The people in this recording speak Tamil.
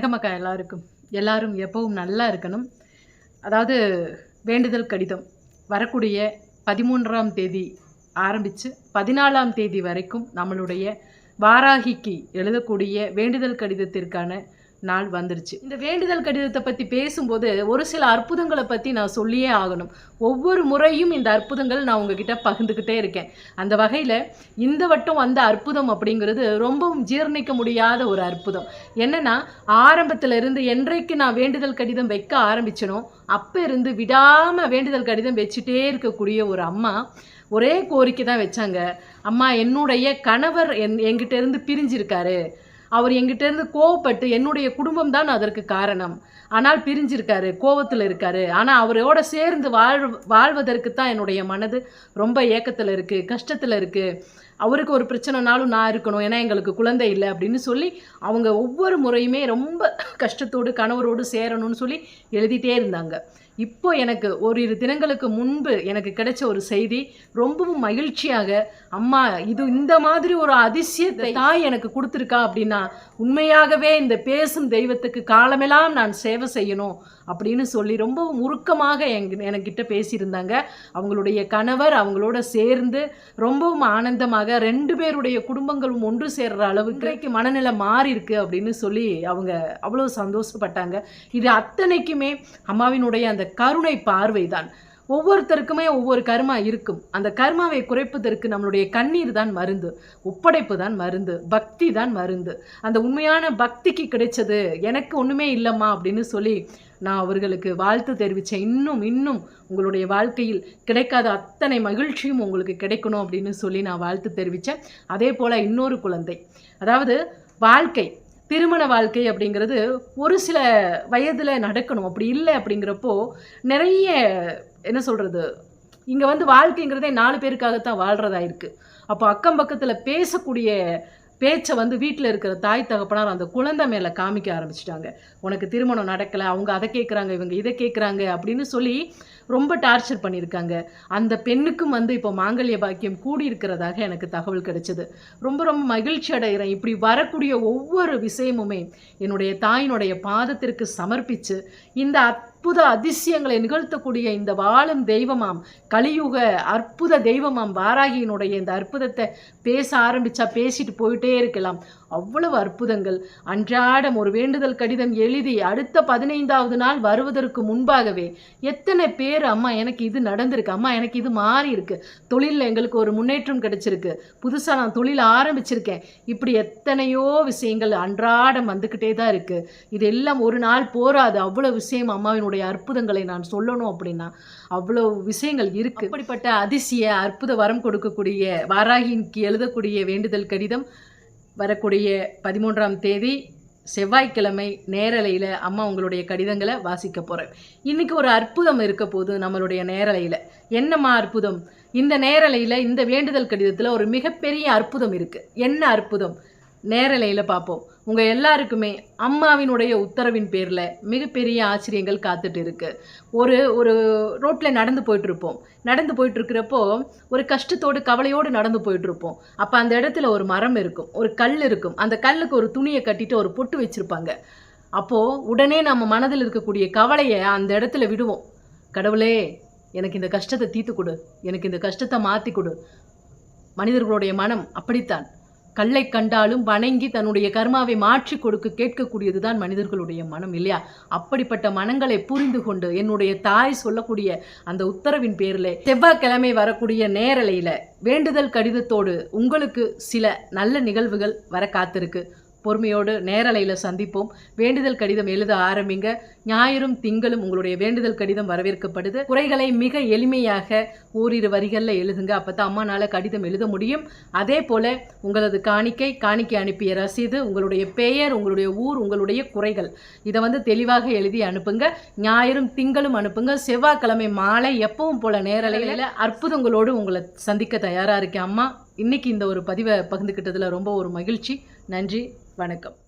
வணக்கம் அக்கா எல்லாருக்கும் எல்லாரும் எப்பவும் நல்லா இருக்கணும். அதாவது வேண்டுதல் கடிதம் வரக்கூடிய பதிமூன்றாம் தேதி ஆரம்பித்து பதினாலாம் தேதி வரைக்கும் நம்மளுடைய வாராகிக்கு எழுதக்கூடிய வேண்டுதல் கடிதத்திற்கான நாள் வந்துருச்சு. இந்த வேண்டுதல் கடிதத்தை பற்றி பேசும்போது ஒரு சில அற்புதங்களை பற்றி நான் சொல்லியே ஆகணும். ஒவ்வொரு முறையும் இந்த அற்புதங்கள் நான் உங்ககிட்ட பகிர்ந்துக்கிட்டே இருக்கேன். அந்த வகையில் இந்த வட்டம் வந்த அற்புதம் அப்படிங்கிறது ரொம்பவும் ஜீர்ணிக்க முடியாத ஒரு அற்புதம். என்னென்னா ஆரம்பத்தில் இருந்து என்றைக்கு நான் வேண்டுதல் கடிதம் வைக்க ஆரம்பிச்சனோ அப்போ இருந்து விடாமல் வேண்டுதல் கடிதம் வச்சுட்டே இருக்கக்கூடிய ஒரு அம்மா ஒரே கோரிக்கை தான் வச்சாங்க. அம்மா என்னுடைய கணவர் என் என்கிட்ட இருந்து பிரிஞ்சிருக்காரு. அவர் எங்கிட்டேருந்து கோவப்பட்டு என்னுடைய குடும்பம் தான் அதற்கு காரணம். ஆனால் பிரிஞ்சிருக்காரு கோவத்தில் இருக்காரு. ஆனால் அவரோட சேர்ந்து வாழ் வாழ்வதற்கு தான் என்னுடைய மனது ரொம்ப ஏக்கத்தில் இருக்குது கஷ்டத்தில் இருக்குது அவருக்கு ஒரு பிரச்சனைனாலும் நான் இருக்கணும் ஏன்னா எங்களுக்கு குழந்தை இல்லை அப்படின்னு சொல்லி அவங்க ஒவ்வொரு முறையுமே ரொம்ப கஷ்டத்தோடு கணவரோடு சேரணும்னு சொல்லி எழுதிட்டே இருந்தாங்க. இப்போ எனக்கு ஓரிரு தினங்களுக்கு முன்பு எனக்கு கிடைச்ச ஒரு செய்தி ரொம்பவும் மகிழ்ச்சியாக அம்மா இது இந்த மாதிரி ஒரு அதிசயத்தை தாய் எனக்கு கொடுத்துருக்கா அப்படின்னா உண்மையாகவே இந்த பேசும் தெய்வத்துக்கு காலமெல்லாம் நான் சேவை செய்யணும் அப்படின்னு சொல்லி ரொம்பவும் உருக்கமாக எங் எனக்கிட்ட பேசியிருந்தாங்க. அவங்களுடைய கணவர் அவங்களோட சேர்ந்து ரொம்பவும் ஆனந்தமாக ரெண்டு பேருடைய குடும்பங்களும் ஒன்று சேர்ற அளவுக்கு மனநிலை மாறி இருக்கு அப்படின்னு சொல்லி அவங்க அவ்வளோ சந்தோஷப்பட்டாங்க. இது அத்தனைக்குமே அம்மாவினுடைய அந்த கருணை பார்வை தான் ஒவ்வொருத்தருக்குமே ஒவ்வொரு கர்மா இருக்கும். அந்த கர்மாவை குறைப்பதற்கு நம்மளுடைய கண்ணீர் தான் மருந்து ஒப்படைப்பு தான் மருந்து பக்தி தான் மருந்து. அந்த உண்மையான பக்திக்கு கிடைச்சது எனக்கு ஒன்றுமே இல்லைம்மா அப்படின்னு சொல்லி நான் அவர்களுக்கு வாழ்த்து தெரிவித்தேன் இன்னும் இன்னும் உங்களுடைய வாழ்க்கையில் கிடைக்காத அத்தனை மகிழ்ச்சியும் உங்களுக்கு கிடைக்கணும் அப்படின்னு சொல்லி நான் வாழ்த்து தெரிவித்தேன் அதே போல் இன்னொரு குழந்தை. அதாவது வாழ்க்கை திருமண வாழ்க்கை அப்படிங்கிறது ஒரு சில வயதில் நடக்கணும். அப்படி இல்லை அப்படிங்கிறப்போ நிறைய என்ன சொல்கிறது இங்கே வந்து வாழ்க்கைங்கிறதே நாலு பேருக்காகத்தான் வாழ்கிறதா இருக்குது அப்போ அக்கம் பக்கத்தில் பேசக்கூடிய பேச்சை வந்து வீட்டில் இருக்கிற தாய் தகப்பனார் அந்த குழந்தை மேலே காமிக்க ஆரம்பிச்சிட்டாங்க. உனக்கு திருமணம் நடக்கலை அவங்க அதை கேட்குறாங்க இவங்க இதை கேட்குறாங்க அப்படின்னு சொல்லி ரொம்ப டார்ச்சர் பண்ணியிருக்காங்க. அந்த பெண்ணுக்கும் வந்து இப்போ மாங்கல்ய பாக்கியம் கூடி இருக்கிறதாக எனக்கு தகவல் கிடைச்சது. ரொம்ப ரொம்ப மகிழ்ச்சி அடைகிறேன். இப்படி வரக்கூடிய ஒவ்வொரு விஷயமுமே என்னுடைய தாயினுடைய பாதத்திற்கு சமர்ப்பித்து இந்த அற்புத அதிசயங்களை நிகழ்த்தக்கூடிய இந்த வாழும் தெய்வமாம் கலியுக அற்புத தெய்வமாம் வாராகியினுடைய இந்த அற்புதத்தை பேச ஆரம்பிச்சா பேசிட்டு போயிட்டே இருக்கலாம். அவ்வளவு அற்புதங்கள். அன்றாடம் ஒரு வேண்டுதல் கடிதம் எழுதி அடுத்த பதினைந்தாவது நாள் வருவதற்கு முன்பாகவே எத்தனை பேர் அம்மா எனக்கு இது நடந்திருக்கு. அம்மா எனக்கு இது மாறி இருக்கு தொழிலில் எங்களுக்கு ஒரு முன்னேற்றம் கிடைச்சிருக்கு. புதுசாக நான் தொழில் ஆரம்பிச்சிருக்கேன். இப்படி எத்தனையோ விஷயங்கள் அன்றாடம் வந்துக்கிட்டே தான் இருக்குது இது எல்லாம் ஒரு நாள் போராது அவ்வளோ விஷயம் அம்மாவினுடைய அற்புதங்களை நான் சொல்லணும் அப்படின்னா அவ்வளோ விஷயங்கள் இருக்கு. அப்படிப்பட்ட அதிசய அற்புத வரம் கொடுக்கக்கூடிய வாராகிக்கு எழுதக்கூடிய வேண்டுதல் கடிதம் வரக்கூடிய பதிமூன்றாம் தேதி செவ்வாய்க்கிழமை நேரலையில் அம்மா உங்களுடைய கடிதங்களை வாசிக்க போகிறேன் இன்றைக்கி ஒரு அற்புதம் இருக்க போது நம்மளுடைய நேரலையில். என்னம்மா அற்புதம்? இந்த நேரலையில் இந்த வேண்டுதல் கடிதத்தில் ஒரு மிகப்பெரிய அற்புதம் இருக்குது என்ன அற்புதம்? நேரலையில் பார்ப்போம் உங்கள் எல்லாருக்குமே அம்மாவினுடைய உத்தரவின் பேரில் மிகப்பெரிய ஆச்சரியங்கள் காத்துட்டு இருக்கு. ஒரு ஒரு ரோட்டில் நடந்து போயிட்டுருப்போம். நடந்து போயிட்டுருக்கிறப்போ ஒரு கஷ்டத்தோடு கவலையோடு நடந்து போயிட்டுருப்போம். அப்போ அந்த இடத்துல ஒரு மரம் இருக்கும் ஒரு கல் இருக்கும். அந்த கல்லுக்கு ஒரு துணியை கட்டிட்டு ஒரு பொட்டு வச்சுருப்பாங்க. அப்போது உடனே நம்ம மனதில் இருக்கக்கூடிய கவலையை அந்த இடத்துல விடுவோம். கடவுளே எனக்கு இந்த கஷ்டத்தை தீர்த்து கொடு. எனக்கு இந்த கஷ்டத்தை மாற்றி கொடு. மனிதர்களுடைய மனம் அப்படித்தான். கல்லை கண்டாலும் வணங்கி தன்னுடைய கர்மாவை மாற்றி கொடுக்க கேட்கக்கூடியது தான் மனிதர்களுடைய மனம் இல்லையா? அப்படிப்பட்ட மனங்களை புரிந்து கொண்டு என்னுடைய தாய் சொல்லக்கூடிய அந்த உத்தரவின் பேரில் செவ்வாய்க்கிழமை வரக்கூடிய நேரலையில் வேண்டுதல் கடிதத்தோடு உங்களுக்கு சில நல்ல நிகழ்வுகள் வர காத்திருக்கு. பொறுமையோடு நேரலையில் சந்திப்போம். வேண்டுதல் கடிதம் எழுத ஆரம்பிங்க. ஞாயிறும் திங்களும் உங்களுடைய வேண்டுதல் கடிதம் வரவேற்கப்படுது. குறைகளை மிக எளிமையாக ஓரிரு வரிகளில் எழுதுங்க. அப்போ தான் அம்மானால் கடிதம் எழுத முடியும். அதே போல் உங்களது காணிக்கை காணிக்கை அனுப்பிய ரசீது உங்களுடைய பெயர் உங்களுடைய ஊர் உங்களுடைய குறைகள். இதை வந்து தெளிவாக எழுதி அனுப்புங்க. ஞாயிறும் திங்களும் அனுப்புங்க. செவ்வாய்க்கிழமை மாலை எப்பவும் போல நேரலையில் அற்புதங்களோடு உங்களை சந்திக்க தயாராக இருக்கேன் அம்மா. இன்னைக்கு இந்த ஒரு பதிவை பகிர்ந்துக்கிட்டதில் ரொம்ப ஒரு மகிழ்ச்சி. நன்றி. வணக்கம்.